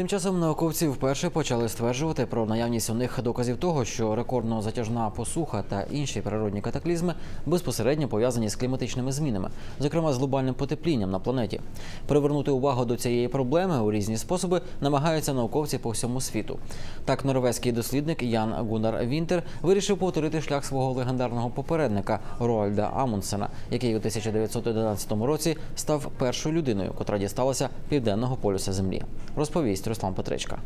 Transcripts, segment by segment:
Тим часом науковці вперше почали стверджувати про наявність у них доказів того, що рекордно затяжна посуха та інші природні катаклізми безпосередньо пов'язані з кліматичними змінами, зокрема з глобальним потеплінням на планеті. Привернути увагу до цієї проблеми у різні способи намагаються науковці по всьому світу. Так, норвезький дослідник Ян Гунар Вінтер вирішив повторити шлях свого легендарного попередника Роальда Амундсена, який у 1911 році став першою людиною, котра дісталася південного полюса Землі. Розповість Руслан Петричка.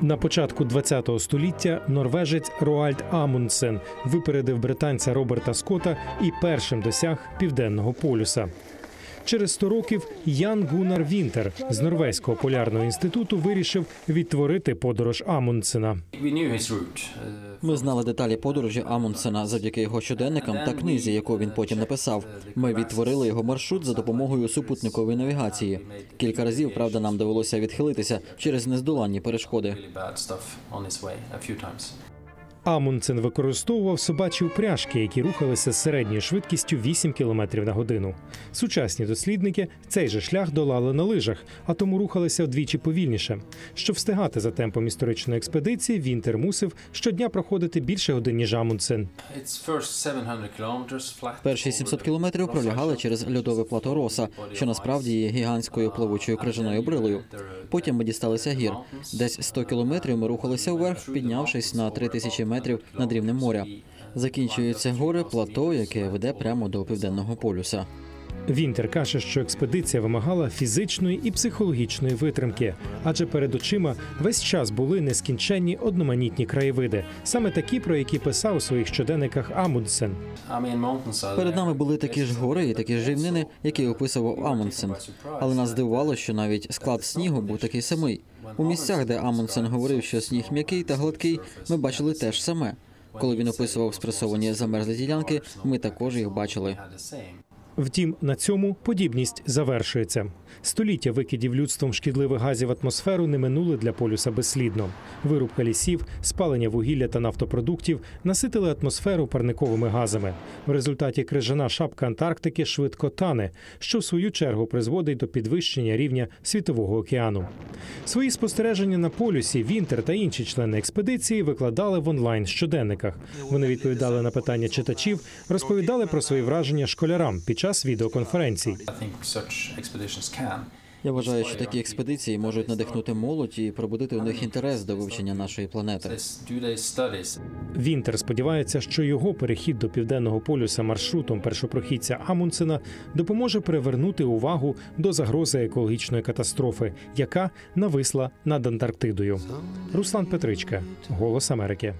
На початку ХХ століття норвежець Роальд Амундсен випередив британця Роберта Скотта і першим досяг південного полюса. Через 100 років Ян Гунар Вінтер з Норвезького полярного інституту вирішив відтворити подорож Амундсена. Ми знали деталі подорожі Амундсена завдяки його щоденникам та книзі, яку він потім написав. Ми відтворили його маршрут за допомогою супутникової навігації. Кілька разів, правда, нам довелося відхилитися через нездоланні перешкоди. Амундсен використовував собачі упряжки, які рухалися з середньою швидкістю 8 км на годину. Сучасні дослідники цей же шлях долали на лижах, а тому рухалися вдвічі повільніше. Щоб встигати за темпом історичної експедиції, Вінтер мусив щодня проходити більше годин, ніж Амундсен. Its first 700 kilometers Перші 700 кілометрів пролягали через льодове плато Роса, що насправді є гігантською пливучою крижаною брилою. Потім ми дісталися гір. Десь 100 кілометрів ми рухалися вверх, піднявшись на 3000 метрів над рівнем моря. Закінчується горе плато, яке веде прямо до південного полюса. Вінтер каже, що експедиція вимагала фізичної і психологічної витримки, адже перед очима весь час були нескінченні одноманітні краєвиди, саме такі, про які писав у своїх щоденниках Амундсен. Перед нами були такі ж гори і такі ж рівнини, які описував Амундсен. Але нас здивувало, що навіть склад снігу був такий самий. У місцях, де Амундсен говорив, що сніг м'який та гладкий, ми бачили те ж саме. Коли він описував спресовані замерзлі ділянки, ми також їх бачили. Втім, на цьому подібність завершується. Століття викидів людством шкідливих газів в атмосферу не минули для полюса безслідно. Вирубка лісів, спалення вугілля та нафтопродуктів наситили атмосферу парниковими газами. В результаті крижана шапка Антарктики швидко тане, що в свою чергу призводить до підвищення рівня світового океану. Свої спостереження на полюсі Вінтер та інші члени експедиції викладали в онлайн щоденниках. Вони відповідали на питання читачів, розповідали про свої враження школярам під час відеоконференцій. I think such. Я вважаю, що такі експедиції можуть надихнути молодь і пробудити у них інтерес до вивчення нашої планети. Вінтер сподівається, що його перехід до південного полюса маршрутом першопрохідця Амундсена допоможе привернути увагу до загрози екологічної катастрофи, яка нависла над Антарктидою. Руслан Петричка, Голос Америки.